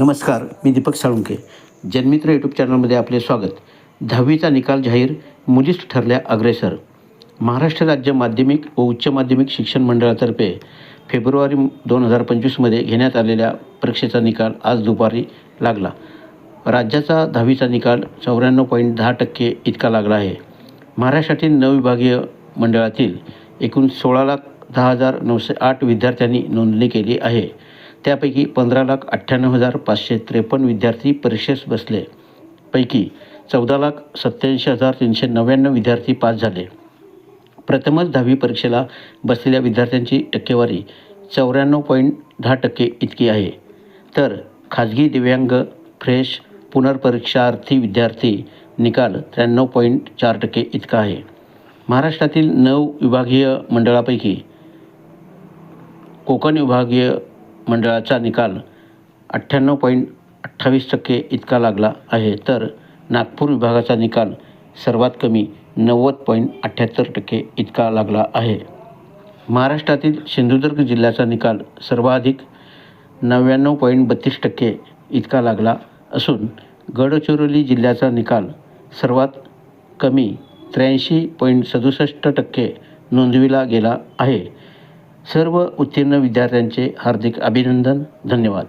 नमस्कार मी दीपक साळुंके जन्मित्र यूट्यूब चॅनलमध्ये आपले स्वागत. दहावीचा निकाल जाहीर मुलीच ठरल्या अग्रेसर. महाराष्ट्र राज्य माध्यमिक व उच्च माध्यमिक शिक्षण मंडळातर्फे फेब्रुवारी दोन हजार पंचवीसमध्ये घेण्यात आलेल्या परीक्षेचा निकाल आज दुपारी लागला. राज्याचा दहावीचा निकाल चौऱ्याण्णव पॉईंट दहा टक्के इतका लागला आहे. महाराष्ट्रातील नवविभागीय मंडळातील एकूण सोळा लाख दहा हजार नऊशे आठ विद्यार्थ्यांनी नोंदणी केली आहे. त्यापैकी पंधरा लाख अठ्ठ्याण्णव हजार पाचशे त्रेपन्न विद्यार्थी परीक्षेस बसले. पैकी चौदा लाख सत्याऐंशी हजार तीनशे नव्याण्णव विद्यार्थी पास झाले. प्रथमच दहावी परीक्षेला बसलेल्या विद्यार्थ्यांची टक्केवारी चौऱ्याण्णव पॉईंट दहा टक्के इतकी आहे. तर खाजगी दिव्यांग फ्रेश पुनर्परीक्षार्थी विद्यार्थी निकाल त्र्याण्णव पॉईंट चार टक्के इतका आहे. महाराष्ट्रातील नऊ विभागीय मंडळापैकी कोकण विभागीय मंडळाचा निकाल अठ्ठ्याण्णव पॉईंट अठ्ठावीस टक्के इतका लागला आहे. तर नागपूर विभागाचा निकाल सर्वात कमी नव्वद पॉईंट अठ्ठ्याहत्तर टक्के इतका लागला आहे. महाराष्ट्रातील सिंधुदुर्ग जिल्ह्याचा निकाल सर्वाधिक नव्याण्णव पॉईंट बत्तीस टक्के इतका लागला असून गडचिरोली जिल्ह्याचा निकाल सर्वात कमी त्र्याऐंशी पॉईंट सदुसष्ट टक्के नोंदविला गेला आहे. सर्व उत्तीर्ण विद्यार्थ्यांचे हार्दिक अभिनंदन धन्यवाद.